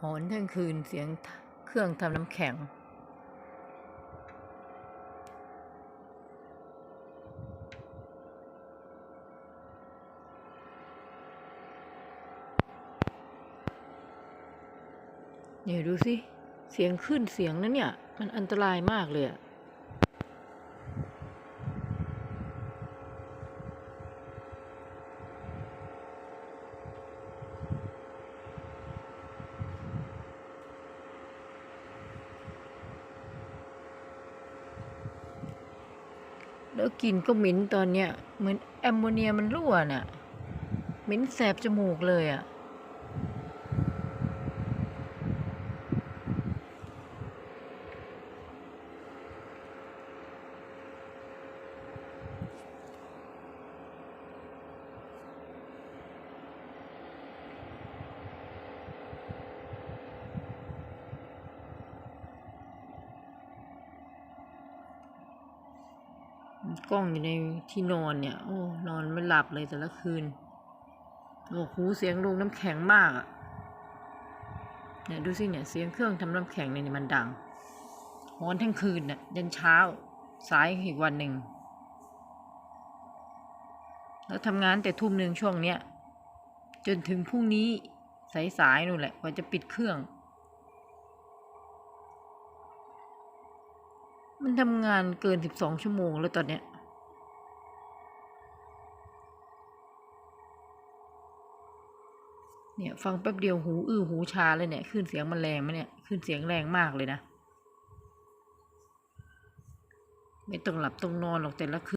หอนทั้งคืนเสียงเครื่องทำน้ำแข็ง เนี่ยดูสิ เสียงขึ้นเสียงนั้นเนี่ย มันอันตรายมากเลยอะ แล้วกลิ่นก็เหม็นตอนเนี้ยเหมือนแอมโมเนียมันรั่วน่ะเหม็นแสบจมูกเลยอะ กล้องอยู่ในที่นอนเนี่ย โอ้ นอนไม่หลับเลยแต่ละคืน โอ้หูเสียงลงน้ำแข็งมากอะ่ะ เนี่ยดูสิเนี่ยเสียงเครื่องทำน้ำแข็งเนี่ยมันดังฮอนทั้งคืนน่ะยันเช้า สายอีกวันหนึ่ง แล้วทำงานแต่ทุ่มหนึ่งช่วงเนี้ย จนถึงพรุ่งนี้สายๆนู่นแหละกว่าจะปิดเครื่อง มันทำงานเกินสิบสองชั่วโมงแล้วตอนเนี้ย เนี่ย ฟังแป๊บเดียวหูอื้อหูชาเลยเนี่ยขึ้นเสียงมันแรงไหมเนี่ยขึ้นเสียงแรงมากเลยนะ ไม่ต้องหลับต้องนอนหรอกแต่ละคืน